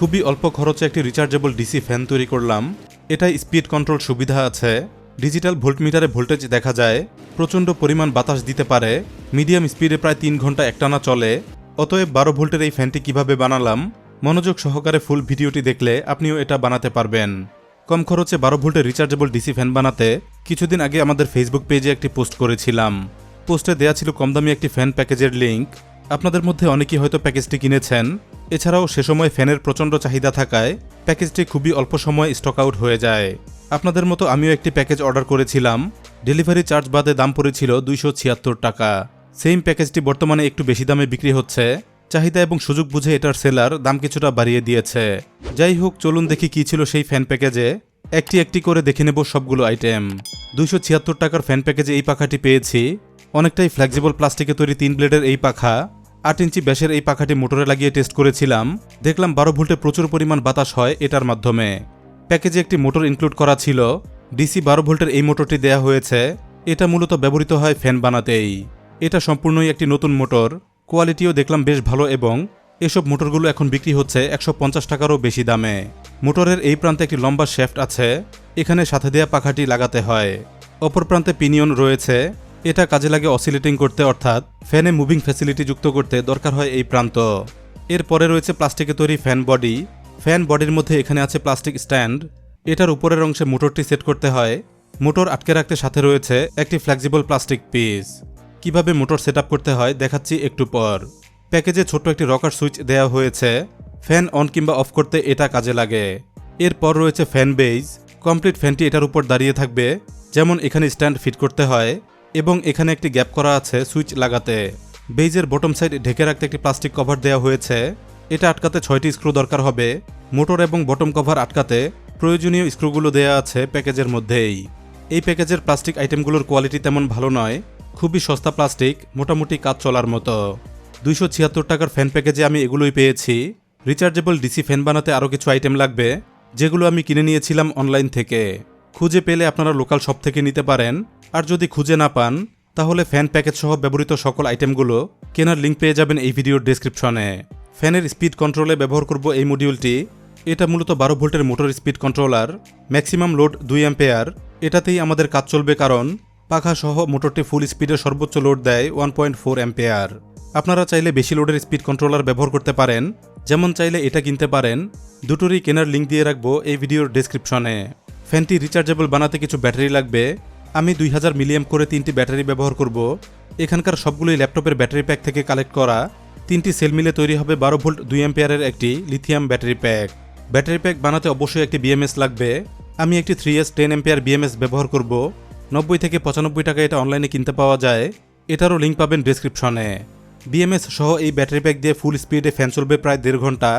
খুবই অল্প খরচে একটি রিচার্জেবল ডিসি ফ্যান তৈরি করলাম। এটায় স্পিড কন্ট্রোল সুবিধা আছে। ডিজিটাল ভোল্টমিটারে ভোল্টেজ দেখা যায়। প্রচণ্ড পরিমাণ বাতাস দিতে পারে। মিডিয়াম স্পিডে প্রায় তিন ঘণ্টা একটানা চলে। অতএব বারো ভোল্টের এই ফ্যানটি কীভাবে বানালাম? মনোযোগ সহকারে ফুল ভিডিওটি দেখলে আপনিও এটা বানাতে পারবেন। কম খরচে বারো ভোল্টের রিচার্জেবল ডিসি ফ্যান বানাতে কিছুদিন আগে আমাদের ফেসবুক পেজে একটি পোস্ট করেছিলাম। পোস্টে দেয়া ছিল কম দামি একটি ফ্যান প্যাকেজের লিঙ্ক আপনাদের মধ্যে অনেকেই হয়তো প্যাকেজটি কিনেছেন। এছাড়াও সে সময় ফ্যানের প্রচণ্ড চাহিদা থাকায় প্যাকেজটি খুবই অল্প সময়ে স্টক আউট হয়ে যায়। আপনাদের মতো আমিও একটি প্যাকেজ অর্ডার করেছিলাম। ডেলিভারি চার্জ বাদে দাম পড়েছিল দুইশো ছিয়াত্তর টাকা। সেম প্যাকেজটি বর্তমানে একটু বেশি দামে বিক্রি হচ্ছে। চাহিদা এবং সুযোগ বুঝে এটার সেলার দাম কিছুটা বাড়িয়ে দিয়েছে। যাই হোক, চলুন দেখি কি ছিল সেই ফ্যান প্যাকেজে একটি একটি করে দেখে নেব সবগুলো আইটেম দুইশো ছিয়াত্তর টাকার ফ্যান প্যাকেজে এই পাখাটি পেয়েছি। অনেকটাই ফ্লেক্সিবল প্লাস্টিকে তৈরি তিন ব্লেডের এই পাখা। আট ইঞ্চি ব্যাসের এই পাখাটি মোটরে লাগিয়ে টেস্ট করেছিলাম। দেখলাম বারো ভোল্টে প্রচুর পরিমাণ বাতাস হয় এটার মাধ্যমে। প্যাকেজে একটি মোটর ইনক্লুড করা ছিল। ডিসি বারো ভোল্টের এই মোটরটি দেয়া হয়েছে। এটা মূলত ব্যবহৃত হয় ফ্যান বানাতেই। এটা সম্পূর্ণই একটি নতুন মোটর। কোয়ালিটিও দেখলাম বেশ ভালো এবং এসব মোটরগুলো এখন বিক্রি হচ্ছে একশো পঞ্চাশ টাকারও বেশি দামে। মোটরের এই প্রান্তে একটি লম্বা শ্যাফট আছে। এখানে সাথে দেয়া পাখাটি লাগাতে হয়। অপর প্রান্তে পিনিয়ন রয়েছে। এটা কাজে লাগে অসিলেটিং করতে, অর্থাৎ ফ্যানে মুভিং ফ্যাসিলিটি যুক্ত করতে দরকার হয় এই প্রান্ত। এরপরে রয়েছে প্লাস্টিকে তৈরি ফ্যান বডি ফ্যান বডির মধ্যে এখানে আছে প্লাস্টিক স্ট্যান্ড এটার উপরের অংশে মোটরটি সেট করতে হয়। মোটর আটকে রাখতে সাথে রয়েছে একটি ফ্লেক্সিবল প্লাস্টিক পিস কীভাবে মোটর সেট করতে হয় দেখাচ্ছি একটু পর। প্যাকেজে ছোট্ট একটি রকার সুইচ দেওয়া হয়েছে। ফ্যান অন কিংবা অফ করতে এটা কাজে লাগে। এরপর রয়েছে ফ্যান বেজ কমপ্লিট ফ্যানটি এটার উপর দাঁড়িয়ে থাকবে। যেমন এখানে স্ট্যান্ড ফিট করতে হয়। এবং এখানে একটি গ্যাপ করা আছে সুইচ লাগাতে। বেইজের বটম সাইড ঢেকে রাখতে একটি প্লাস্টিক কভার দেওয়া হয়েছে। এটা আটকাতে ছয়টি স্ক্রু দরকার হবে। মোটর এবং বটম কভার আটকাতে প্রয়োজনীয় স্ক্রুগুলো দেওয়া আছে প্যাকেজের মধ্যেই। এই প্যাকেজের প্লাস্টিক আইটেমগুলোর কোয়ালিটি তেমন ভালো নয়। খুবই সস্তা প্লাস্টিক, মোটামুটি কাজ চলার মতো। দুইশো ছিয়াত্তর টাকার ফ্যান প্যাকেজে আমি এগুলোই পেয়েছি। রিচার্জেবল ডিসি ফ্যান বানাতে আরও কিছু আইটেম লাগবে, যেগুলো আমি কিনে নিয়েছিলাম অনলাইন থেকে। খুঁজে পেলে আপনারা লোকাল শপ থেকে নিতে পারেন। আর যদি খুঁজে না পান, তাহলে ফ্যান প্যাকেজ সহ ব্যবহৃত সকল আইটেমগুলো কেনার লিঙ্ক পেয়ে যাবেন এই ভিডিওর ডেসক্রিপশনে ফ্যানের স্পিড কন্ট্রোলে ব্যবহার করব এই মডিউলটি এটা মূলত বারো ভোল্টের motor speed controller maximum load দুই অ্যাম্পেয়ার এটাতেই আমাদের কাজ চলবে কারণ পাখা সহ মোটরটি ফুল স্পিডে সর্বোচ্চ লোড দেয় ওয়ান পয়েন্ট ফোর অ্যাম্পেয়ার আপনারা চাইলে বেশি লোডের স্পিড কন্ট্রোলার ব্যবহার করতে পারেন। যেমন চাইলে এটা কিনতে পারেন। দুটোরই কেনার লিঙ্ক দিয়ে রাখব এই ভিডিওর ডেসক্রিপশনে ফ্যানটি রিচার্জেবল বানাতে কিছু ব্যাটারি লাগবে। আমি দুই হাজার মিলিয়াম করে তিনটি ব্যাটারি ব্যবহার করব। এখানকার সবগুলোই ল্যাপটপের ব্যাটারি প্যাক থেকে কালেক্ট করা। তিনটি সেল মিলে তৈরি হবে বারো ভোল্ট, দুই অ্যাম্পিয়ারের একটি lithium battery pack. Battery pack বানাতে অবশ্যই একটি বিএমএস লাগবে। আমি একটি three S ten ampere BMS ব্যবহার করব। নব্বই থেকে পঁচানব্বই টাকা এটা অনলাইনে কিনতে পাওয়া যায়। এটারও লিঙ্ক পাবেন ডিসক্রিপশনে। বিএমএস সহ এই ব্যাটারি প্যাক দিয়ে ফুল স্পিডে ফ্যান চলবে প্রায় দেড় ঘণ্টা।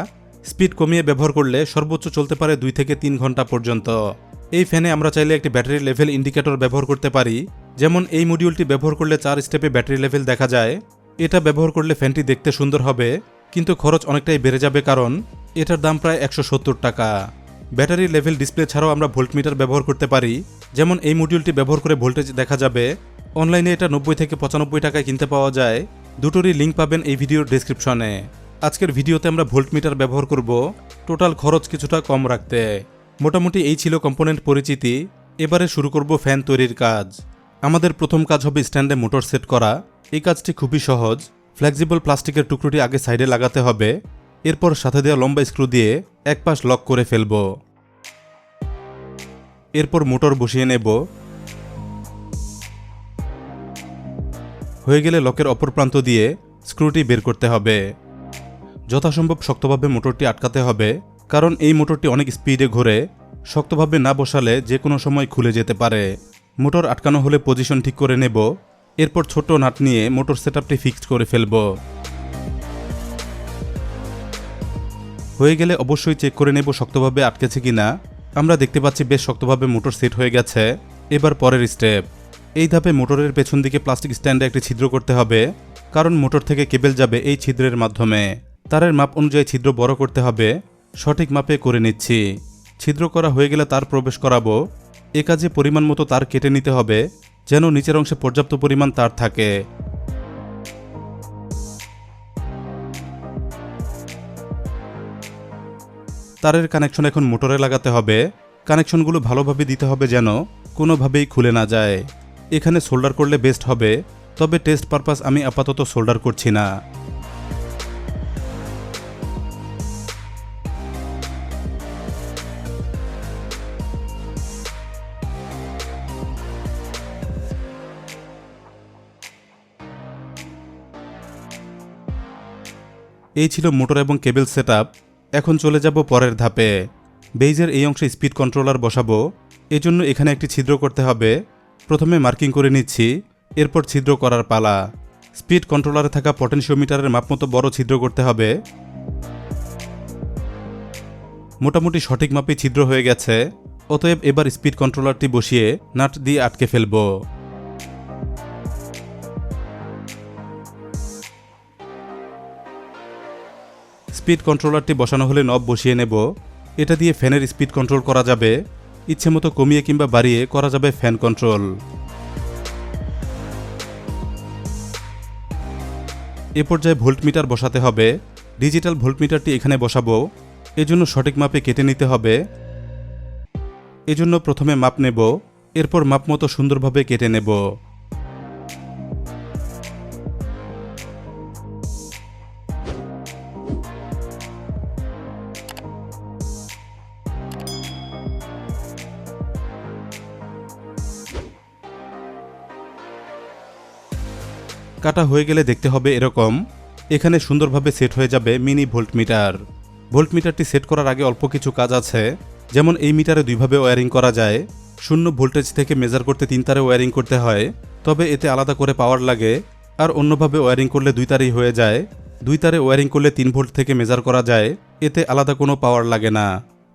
স্পিড কমিয়ে ব্যবহার করলে সর্বোচ্চ চলতে পারে দুই থেকে তিন ঘণ্টা পর্যন্ত। এই ফ্যানে আমরা চাইলে একটি ব্যাটারি লেভেল ইন্ডিকেটর ব্যবহার করতে পারি। যেমন এই মডিউলটি ব্যবহার করলে চার স্টেপে ব্যাটারি লেভেল দেখা যায়। এটা ব্যবহার করলে ফ্যানটি দেখতে সুন্দর হবে, কিন্তু খরচ অনেকটাই বেড়ে যাবে কারণ এটার দাম প্রায় একশো সত্তর টাকা। ব্যাটারি লেভেল ডিসপ্লে ছাড়াও আমরা ভোল্টমিটার ব্যবহার করতে পারি। যেমন এই মডিউলটি ব্যবহার করে ভোল্টেজ দেখা যাবে। অনলাইনে এটা নব্বই থেকে পঁচানব্বই টাকায় কিনতে পাওয়া যায়। দুটোরই লিঙ্ক পাবেন এই ভিডিওর ডেসক্রিপশনে আজকের ভিডিওতে আমরা ভোল্টমিটার ব্যবহার করব। টোটাল খরচ কিছুটা কম রাখতে। মোটামুটি এই ছিল কম্পোনেন্ট পরিচিতি। এবারে শুরু করব ফ্যান তৈরির কাজ। আমাদের প্রথম কাজ হবে স্ট্যান্ডে মোটর সেট করা। এই কাজটি খুবই সহজ। ফ্লেক্সিবল প্লাস্টিকের টুকরোটি আগে সাইডে লাগাতে হবে। এরপর সাথে দেওয়া লম্বা স্ক্রু দিয়ে এক পাশ লক করে ফেলব। এরপর মোটর বসিয়ে নেব। হয়ে গেলে লকের অপর প্রান্ত দিয়ে স্ক্রুটি বের করতে হবে। যথাসম্ভব শক্তভাবে মোটরটি আটকাতে হবে। কারণ এই মোটরটি অনেক স্পিডে ঘোরে, শক্তভাবে না বসালে যে কোনো সময় খুলে যেতে পারে। মোটর আটকানো হলে পজিশন ঠিক করে নেব, এরপর ছোট নাট নিয়ে মোটর সেটআপটি ফিক্সড করে ফেলব। হয়ে গেলে অবশ্যই চেক করে নেব শক্তভাবে আটকেছে কিনা। আমরা দেখতে পাচ্ছি বেশ শক্তভাবে মোটর সেট হয়ে গেছে। এবার পরের স্টেপ। এই ধাপে মোটরের পেছন দিকে প্লাস্টিক স্ট্যান্ডে একটি ছিদ্র করতে হবে, কারণ মোটর থেকে কেবেল যাবে এই ছিদ্রের মাধ্যমে। তারের মাপ অনুযায়ী ছিদ্র বড় করতে হবে সঠিক মাপে করে নিচ্ছি। ছিদ্র করা হয়ে গেলে তার প্রবেশ করাবো। এ কাজে পরিমাণ মতো তার কেটে নিতে হবে, যেন নিচের অংশে পর্যাপ্ত পরিমাণ তার থাকে। তারের কানেকশন এখন মোটরে লাগাতে হবে। কানেকশনগুলো ভালোভাবে দিতে হবে যেন কোনোভাবেই খুলে না যায়। এখানে সোল্ডার করলে বেস্ট হবে, তবে টেস্ট পারপাস আমি আপাতত সোল্ডার করছি না। এই ছিল মোটর এবং কেবল সেটআপ। এখন চলে যাব পরের ধাপে। বেইজের এই অংশে স্পিড কন্ট্রোলার বসাবো। এজন্য এখানে একটি ছিদ্র করতে হবে। প্রথমে মার্কিং করে নিচ্ছি। এরপর ছিদ্র করার পালা। স্পিড কন্ট্রোলারে থাকা পটেনশিওমিটারের মাপমতো বড় ছিদ্র করতে হবে। মোটামুটি সঠিক মাপে ছিদ্র হয়ে গেছে। অতএব এবার স্পিড কন্ট্রোলারটি বসিয়ে নাট দিয়ে আটকে ফেলব। স্পিড কন্ট্রোলারটি বসানো হলে নব বসিয়ে নেব। এটা দিয়ে ফ্যানের স্পিড কন্ট্রোল করা যাবে। ইচ্ছে মতো কমিয়ে কিংবা বাড়িয়ে করা যাবে ফ্যান কন্ট্রোল। এ পর্যায়ে ভোল্টমিটার বসাতে হবে। ডিজিটাল ভোল্টমিটারটি এখানে বসাবো। এজন্য সঠিক মাপে কেটে নিতে হবে। এজন্য প্রথমে মাপ নেব। এরপর মাপ মতো সুন্দরভাবে কেটে নেব। কাটা হয়ে গেলে দেখতে হবে এরকম। এখানে সুন্দরভাবে সেট হয়ে যাবে মিনি ভোল্টমিটার। ভোল্টমিটারটি সেট করার আগে অল্প কিছু কাজ আছে। যেমন এই মিটারে দুইভাবে ওয়্যারিং করা যায়। শূন্য ভোল্টেজ থেকে মেজার করতে তিন তারে ওয়্যারিং করতে হয়। তবে এতে আলাদা করে পাওয়ার লাগে। আর অন্যভাবে ওয়্যারিং করলে দুই তারেই হয়ে যায়। দুই তারে ওয়্যারিং করলে তিন ভোল্ট থেকে মেজার করা যায়। এতে আলাদা কোনো পাওয়ার লাগে না।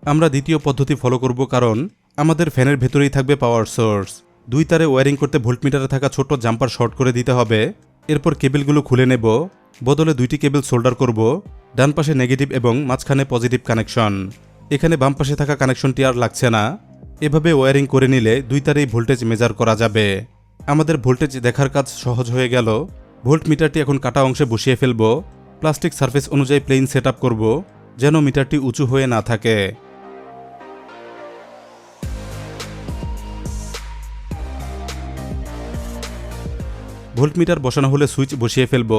আমরা দ্বিতীয় পদ্ধতি ফলো করব কারণ আমাদের ফ্যানের ভেতরেই থাকবে পাওয়ার সোর্স দুই তারে ওয়্যারিং করতে ভোল্টমিটারে থাকা ছোট জাম্পার শর্ট করে দিতে হবে। এরপর কেবেলগুলো খুলে নেব, বদলে দুইটি কেবল সোল্ডার করব, ডান পাশে নেগেটিভ এবং মাঝখানে পজিটিভ কানেকশন। এখানে বাম পাশে থাকা কানেকশনটি আর লাগছে না। এভাবে ওয়্যারিং করে নিলে দুই তারেই ভোল্টেজ মেজার করা যাবে। আমাদের ভোল্টেজ দেখার কাজ সহজ হয়ে গেল। ভোল্ট মিটারটি এখন কাটা অংশে বসিয়ে ফেলব। প্লাস্টিক সারফেস অনুযায়ী প্লেন সেট করব, যেন মিটারটি উঁচু হয়ে না থাকে। ভোল্টমিটার বসানো হলে সুইচ বসিয়ে ফেলব।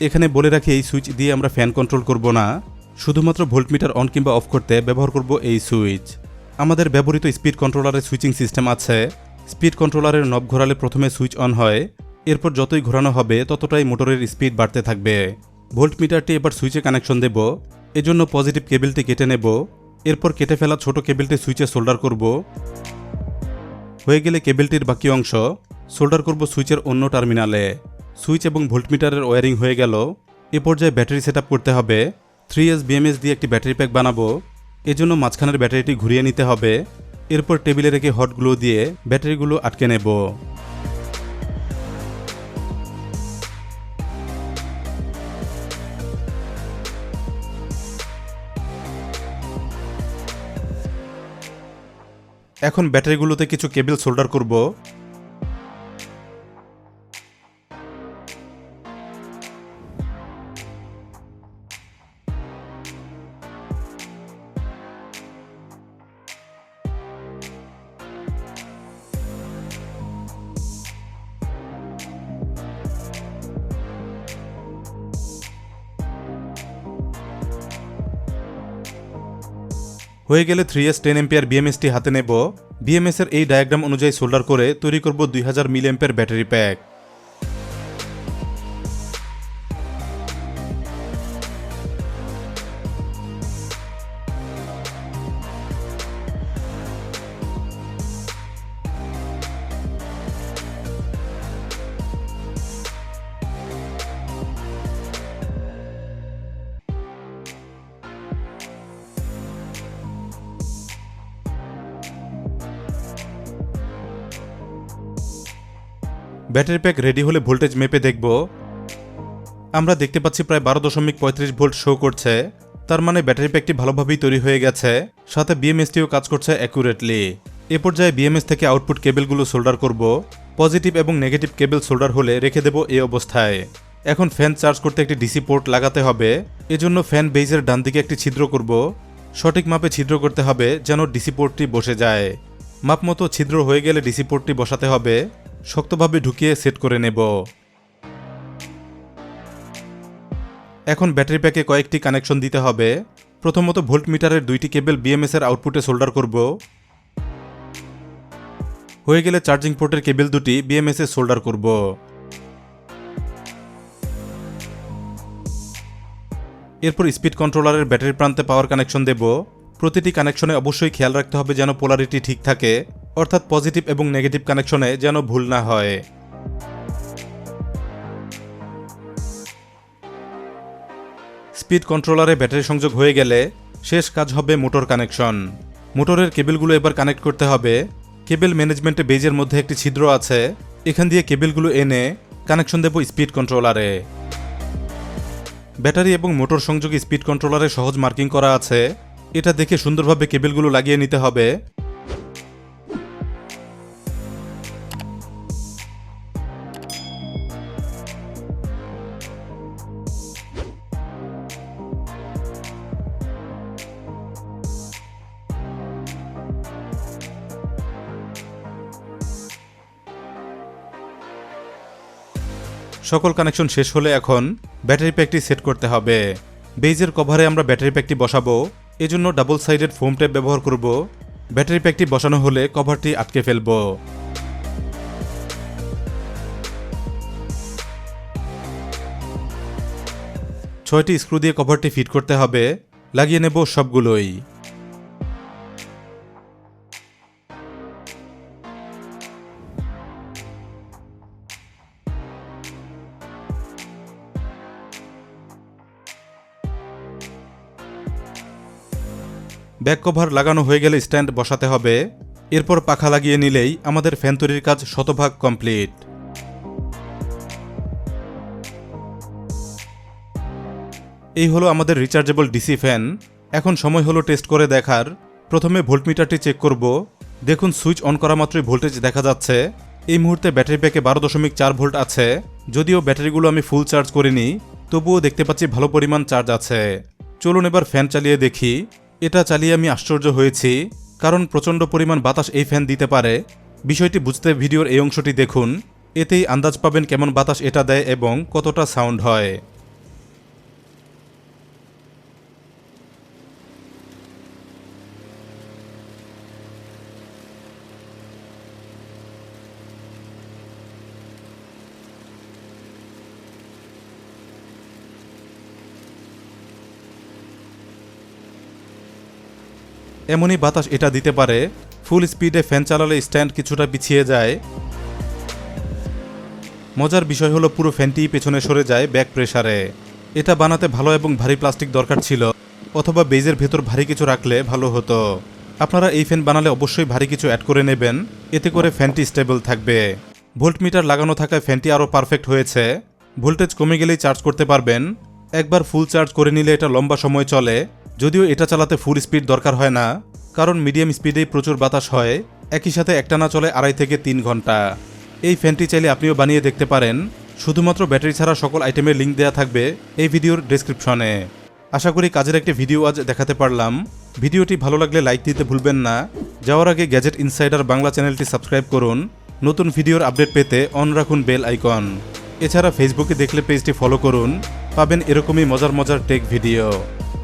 এখানে বলে রাখি, এই সুইচ দিয়ে আমরা ফ্যান কন্ট্রোল করব না। শুধুমাত্র ভোল্টমিটার অন কিংবা অফ করতে ব্যবহার করব এই সুইচ। আমাদের ব্যবহৃত স্পিড কন্ট্রোলারের সুইচিং সিস্টেম আছে। স্পিড কন্ট্রোলারের নব ঘোরালে প্রথমে সুইচ অন হয়। এরপর যতই ঘোরানো হবে, ততটাই মোটরের স্পিড বাড়তে থাকবে। ভোল্টমিটারটি এবার সুইচে কানেকশন দেব। এজন্য পজিটিভ কেবিলটি কেটে নেব। এরপর কেটে ফেলা ছোট কেবিলটি সুইচে সোল্ডার করব। হয়ে গেলে কেবিলটির বাকি অংশ সোল্ডার করব সুইচের অন্য টার্মিনালে। সুইচ এবং ভোল্টমিটারের ওয়ারিং হয়ে গেল। এ পর্যায়ে ব্যাটারি সেট করতে হবে। থ্রি এস বিএমএস দিয়ে একটি ব্যাটারি প্যাক বানাবো। এজন্য মাঝখানের ব্যাটারিটি ঘুরিয়ে নিতে হবে। এরপর টেবিলে রেখে হটগুলো দিয়ে ব্যাটারিগুলো আটকে নেব। এখন ব্যাটারিগুলোতে কিছু কেবল সোল্ডার করব। হয়ে গেলে থ্রি এস টেন এম্পিয়ার বিএমএসটি হাতে নেব। বিএমএস এর এই ডায়াগ্রাম অনুযায়ী সোল্ডার করে তৈরি করব দুই হাজার milliampere battery pack battery pack ready হলে ভোল্টেজ মেপে দেখব। আমরা দেখতে পাচ্ছি প্রায় বারো দশমিক পঁয়ত্রিশ ভোল্ট শো করছে। তার মানে ব্যাটারি প্যাকটি ভালোভাবেই তৈরি হয়ে গেছে। সাথে বিএমএসটিও কাজ করছে অ্যাকুরেটলি এ পর্যায়ে বিএমএস থেকে আউটপুট কেবলগুলো সোল্ডার করব। পজিটিভ এবং নেগেটিভ কেবল সোল্ডার হলে রেখে দেব এই অবস্থায়। এখন ফ্যান চার্জ করতে একটি ডিসি পোর্ট লাগাতে হবে। এজন্য ফ্যান বেজের ডান দিকে একটি ছিদ্র করব। সঠিক মাপে ছিদ্র করতে হবে যেন ডিসি পোর্টটি বসে যায়। মাপ মতো ছিদ্র হয়ে গেলে ডিসি পোর্টটি বসাতে হবে। শক্তভাবে ঢুকিয়ে সেট করে নেব। এখন ব্যাটারি প্যাকে কয়েকটি কানেকশন দিতে হবে। প্রথমত ভোল্ট মিটারের দুইটি কেবল বিএমএস এর আউটপুটে সোল্ডার করব। হয়ে গেলে চার্জিং পোর্টের কেবল দুটি বিএমএস সোল্ডার করব। এরপর স্পিড কন্ট্রোলারের ব্যাটারি প্রান্তে পাওয়ার কানেকশন দেব। প্রতিটি কানেকশনে অবশ্যই খেয়াল রাখতে হবে যেন পোলারিটি ঠিক থাকে। অর্থাৎ পজিটিভ এবং নেগেটিভ কানেকশনে যেন ভুল না হয়। স্পিড কন্ট্রোলারে ব্যাটারি সংযোগ হয়ে গেলে শেষ কাজ হবে মোটর কানেকশন। মোটরের কেবলগুলো এবার কানেক্ট করতে হবে। কেবল ম্যানেজমেন্টে বেজের মধ্যে একটি ছিদ্র আছে। এখান দিয়ে কেবলগুলো এনে কানেকশন দেব স্পিড কন্ট্রোলারে। ব্যাটারি এবং মোটর সংযোগে স্পিড কন্ট্রোলারে সহজ মার্কিং করা আছে। এটা দেখে সুন্দরভাবে কেবলগুলো লাগিয়ে নিতে হবে। সকল কানেকশন শেষ হলে এখন ব্যাটারি প্যাকটি সেট করতে হবে। বেইজের কভারে আমরা ব্যাটারি প্যাকটি বসাবো, এজন্য ডাবল সাইডেড ফোম টেপ ব্যবহার করব। ব্যাটারি প্যাকটি বসানো হলে কভারটি আটকে ফেলব। ছয়টি স্ক্রু দিয়ে কভারটি ফিট করতে হবে, লাগিয়ে নেব সবগুলোই। ব্যাক কভার লাগানো হয়ে গেলে স্ট্যান্ড বসাতে হবে। এরপর পাখা লাগিয়ে নিলেই আমাদের ফ্যান তৈরির কাজ শতভাগ কমপ্লিট। এই হলো আমাদের রিচার্জেবল ডিসি ফ্যান। এখন সময় হলো টেস্ট করে দেখার। প্রথমে ভোল্টমিটারটি চেক করব। দেখুন, সুইচ অন করা মাত্রই ভোল্টেজ দেখা যাচ্ছে। এই মুহূর্তে ব্যাটারি প্যাকে বারো দশমিক চার ভোল্ট আছে। যদিও ব্যাটারিগুলো আমি ফুল চার্জ করিনি, তবুও দেখতে পাচ্ছি ভালো পরিমাণ চার্জ আছে। চলুন এবার ফ্যান চালিয়ে দেখি। এটা চালিয়ে আমি আশ্চর্য হয়েছি, কারণ প্রচণ্ড পরিমাণ বাতাস এই ফ্যান দিতে পারে। বিষয়টি বুঝতে ভিডিওর এই অংশটি দেখুন, এতেই আন্দাজ পাবেন কেমন বাতাস এটা দেয় এবং কতটা সাউন্ড হয়। এমনই বাতাস এটা দিতে পারে। ফুল স্পিডে ফ্যান চালালে স্ট্যান্ড কিছুটা পিছিয়ে যায়। মজার বিষয় হলো পুরো ফ্যানটি পেছনে সরে যায় ব্যাক প্রেসারে। এটা বানাতে ভালো এবং ভারী প্লাস্টিক দরকার ছিল, অথবা বেজের ভেতর ভারী কিছু রাখলে ভালো হতো। আপনারা এই ফ্যান বানালে অবশ্যই ভারী কিছু অ্যাড করে নেবেন, এতে করে ফ্যানটি স্টেবল থাকবে। ভোল্টমিটার লাগানো থাকায় ফ্যানটি আরও পারফেক্ট হয়েছে। ভোল্টেজ কমে গেলেই চার্জ করতে পারবেন। একবার ফুল চার্জ করে নিলে এটা লম্বা সময় চলে। যদিও এটা চালাতে ফুল স্পিড দরকার হয় না, কারণ মিডিয়াম স্পিডেই প্রচুর বাতাস হয়, একই সাথে একটানা চলে আড়াই থেকে তিন ঘণ্টা। এই ফ্যানটি চাইলে আপনিও বানিয়ে দেখতে পারেন, শুধুমাত্র ব্যাটারি ছাড়া সকল আইটেমের লিঙ্ক দেওয়া থাকবে এই ভিডিওর ডেসক্রিপশনে আশা করি কাজের একটি ভিডিও আজ দেখাতে পারলাম। ভিডিওটি ভালো লাগলে লাইক দিতে ভুলবেন না। যাওয়ার আগে গ্যাজেট ইনসাইডার বাংলা চ্যানেলটি সাবস্ক্রাইব করুন। নতুন ভিডিওর আপডেট পেতে অন রাখুন বেল আইকন এছাড়া ফেসবুকে দেখলে পেজটি ফলো করুন। পাবেন এরকমই মজার মজার টেক ভিডিও